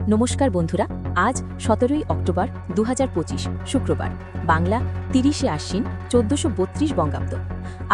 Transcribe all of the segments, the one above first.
নমস্কার বন্ধুরা, আজ সতেরোই অক্টোবর দু হাজার পঁচিশ, শুক্রবার, বাংলা তিরিশে আশ্বিন চোদ্দশো বত্রিশ বঙ্গাব্দ।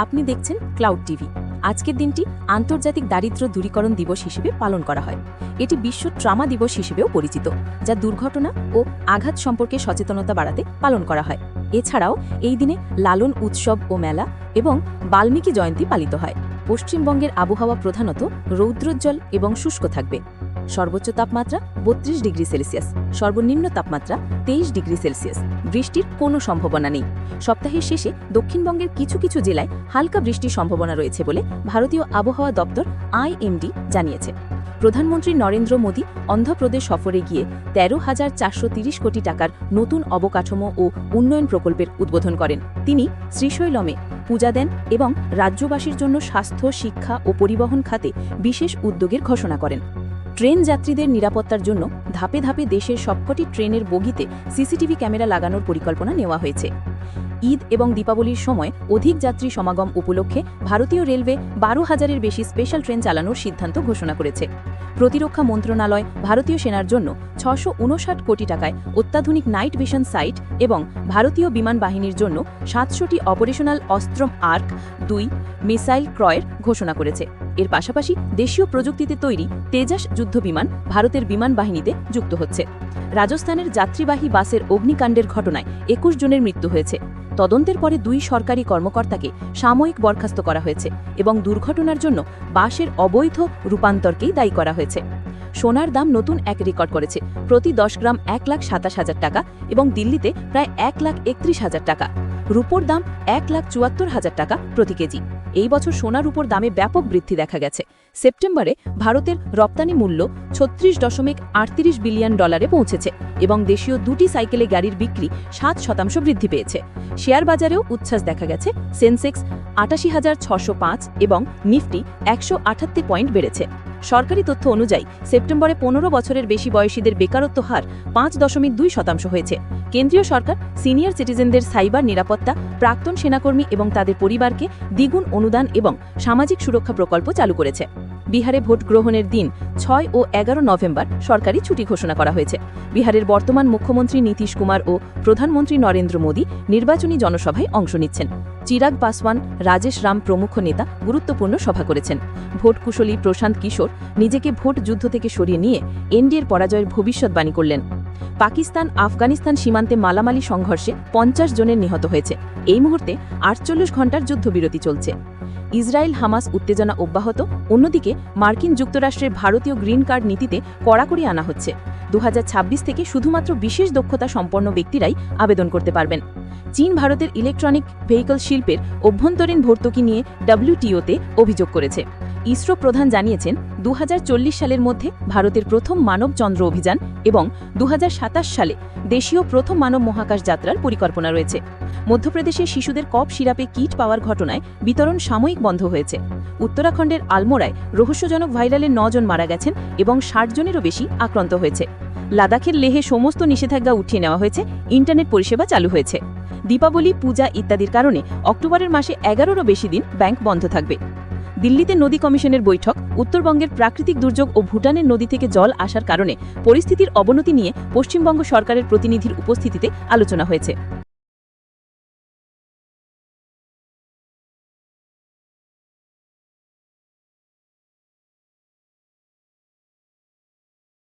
আপনি দেখছেন ক্লাউড টিভি আজকের দিনটি আন্তর্জাতিক দারিদ্র্য দূরীকরণ দিবস হিসেবে পালন করা হয়। এটি বিশ্ব ট্রামা দিবস হিসেবেও পরিচিত, যা দুর্ঘটনা ও আঘাত সম্পর্কে সচেতনতা বাড়াতে পালন করা হয়। এছাড়াও, এই দিনে লালন উৎসব ও মেলা এবং বাল্মীকি জয়ন্তী পালিত হয়। পশ্চিমবঙ্গের আবহাওয়া প্রধানত রৌদ্রোজ্জ্বল এবং শুষ্ক থাকবে। সর্বোচ্চ তাপমাত্রা বত্রিশ ডিগ্রি সেলসিয়াস, সর্বনিম্ন তাপমাত্রা তেইশ ডিগ্রি সেলসিয়াস। বৃষ্টির কোনো সম্ভাবনা নেই। সপ্তাহের শেষে দক্ষিণবঙ্গের কিছু কিছু জেলায় হালকা বৃষ্টির সম্ভাবনা রয়েছে বলে ভারতীয় আবহাওয়া দপ্তর আইএমডি জানিয়েছে। প্রধানমন্ত্রী নরেন্দ্র মোদী অন্ধ্রপ্রদেশ সফরে গিয়ে তেরো হাজার চারশো তিরিশ কোটি টাকার নতুন অবকাঠামো ও উন্নয়ন প্রকল্পের উদ্বোধন করেন। তিনি শ্রীশৈলমে পূজা দেন এবং রাজ্যবাসীর জন্য স্বাস্থ্য, শিক্ষা ও পরিবহন খাতে বিশেষ উদ্যোগের ঘোষণা করেন। ট্রেন যাত্রীদের নিরাপত্তার জন্য ধাপে ধাপে দেশের সবকটি ট্রেনের বগিতে সিসিটিভি ক্যামেরা লাগানোর পরিকল্পনা নেওয়া হয়েছে। ঈদ এবং দীপাবলির সময় অধিক যাত্রী সমাগম উপলক্ষে ভারতীয় রেলওয়ে বারো হাজারের বেশি স্পেশাল ট্রেন চালানোর সিদ্ধান্ত ঘোষণা করেছে। প্রতিরক্ষা মন্ত্রণালয় ভারতীয় সেনার জন্য ছশো কোটি টাকায় অত্যাধুনিক নাইট ভিশন সাইট এবং ভারতীয় বিমান বাহিনীর জন্য সাতশোটি অপারেশনাল অস্ত্রম আর্ক দুই মিসাইল ক্রয়ের ঘোষণা করেছে। এর পাশাপাশি দেশীয় প্রযুক্তিতে তৈরি তেজাস যুদ্ধবিমান ভারতের বিমান বাহিনীতে যুক্ত হচ্ছে। রাজস্থানের যাত্রীবাহী বাসের অগ্নিকাণ্ডের ঘটনায় একুশ জনের মৃত্যু হয়েছে। তদন্তের পরে দুই সরকারি কর্মকর্তাকে সাময়িক বরখাস্ত করা হয়েছে এবং দুর্ঘটনার জন্য বাসের অবৈধ রূপান্তরকেই দায়ী করা হয়েছে। সোনার দাম নতুন এক রেকর্ড করেছে। প্রতি দশ গ্রাম এক লাখ সাতাশ হাজার টাকা এবং দিল্লিতে প্রায় এক লাখ একত্রিশ হাজার টাকা। রুপোর দাম এক লাখ চুয়াত্তর হাজার টাকা প্রতি কেজি। এই বছর সোনার উপর দামে ব্যাপক বৃদ্ধি দেখা গেছে। সেপ্টেম্বরে ভারতের রপ্তানি মূল্য ছত্রিশ দশমিক আটত্রিশ বিলিয়ন ডলারে পৌঁছেছে এবং দেশীয় দুটি সাইকেলে গাড়ির বিক্রি সাত শতাংশ বৃদ্ধি পেয়েছে। শেয়ার বাজারেও উচ্ছ্বাস দেখা গেছে। সেন্সেক্স আটাশি হাজার ছশো পাঁচ এবং নিফটি একশো আটাত্তর পয়েন্ট বেড়েছে। সরকারি তথ্য অনুযায়ী, সেপ্টেম্বরে পনেরো বছরের বেশি বয়সীদের বেকারত্ব হার পাঁচ দশমিক দুই শতাংশ হয়েছে। কেন্দ্রীয় সরকার, সিনিয়র সিটিজেনদের সাইবার নিরাপত্তা, প্রাক্তন সেনাকর্মী এবং তাদের পরিবারকে দ্বিগুণ অনুদান এবং সামাজিক সুরক্ষা প্রকল্প চালু করেছে। বিহারে ভোট গ্রহণের দিন ছয় ও এগারো নভেম্বর সরকারি ছুটি ঘোষণা করা হয়েছে। বিহারের বর্তমান মুখ্যমন্ত্রী নীতিশ কুমার ও প্রধানমন্ত্রী নরেন্দ্র মোদী নির্বাচনী জনসভায় অংশ নিচ্ছেন। চিরাগ পাসওয়ান, রাজেশ রাম প্রমুখ নেতা গুরুত্বপূর্ণ সভা করেছেন। ভোট কুশলী প্রশান্ত কিশোর নিজেকে ভোট যুদ্ধ থেকে সরিয়ে নিয়ে এনডিএর পরাজয়ের ভবিষ্যৎবাণী করলেন। পাকিস্তান আফগানিস্তান সীমান্তে মালামালি সংঘর্ষে পঞ্চাশ জনের নিহত হয়েছে। এই মুহূর্তে আটচল্লিশ ঘণ্টার যুদ্ধবিরতি চলছে। ইসরায়েল হামাস উত্তেজনা অব্যাহত। অন্যদিকে মার্কিন যুক্তরাষ্ট্রের ভারতীয় গ্রিন কার্ড নীতিতে কড়াকড়ি আনা হচ্ছে। দু হাজার ছাব্বিশ থেকে শুধুমাত্র বিশেষ দক্ষতা সম্পন্ন ব্যক্তিরাই আবেদন করতে পারবেন। চীন ভারতের ইলেকট্রনিক ভেহিকল শিল্পের অভ্যন্তরীণ ভর্তুকি নিয়ে ডব্লিউটিওতে অভিযোগ করেছে। ইসরো প্রধান জানিয়েছেন দু হাজার চল্লিশ সালের মধ্যে ভারতের প্রথম মানব চন্দ্র অভিযান এবং দু হাজার সাতাশ সালে দেশীয় প্রথম মানব মহাকাশ যাত্রার পরিকল্পনা রয়েছে। মধ্যপ্রদেশে শিশুদের কপ সিরাপে কিট পাওয়ার ঘটনায় বিতরণ সাময়িক বন্ধ হয়েছে। উত্তরাখণ্ডের আলমোড়ায় রহস্যজনক ভাইরালে নজন মারা গেছেন এবং ষাট জনেরও বেশি আক্রান্ত হয়েছে। লাদাখের লেহে সমস্ত নিষেধাজ্ঞা উঠিয়ে নেওয়া হয়েছে, ইন্টারনেট পরিষেবা চালু হয়েছে। দীপাবলি, পূজা ইত্যাদির কারণে অক্টোবরের মাসে এগারোরও বেশি দিন ব্যাংক বন্ধ থাকবে। দিল্লিতে নদী কমিশনের বৈঠক, উত্তরবঙ্গের প্রাকৃতিক দুর্যোগ ও ভুটানের নদী থেকে জল আসার কারণে পরিস্থিতির অবনতি নিয়ে পশ্চিমবঙ্গ সরকারের প্রতিনিধির উপস্থিতিতে আলোচনা হয়েছে।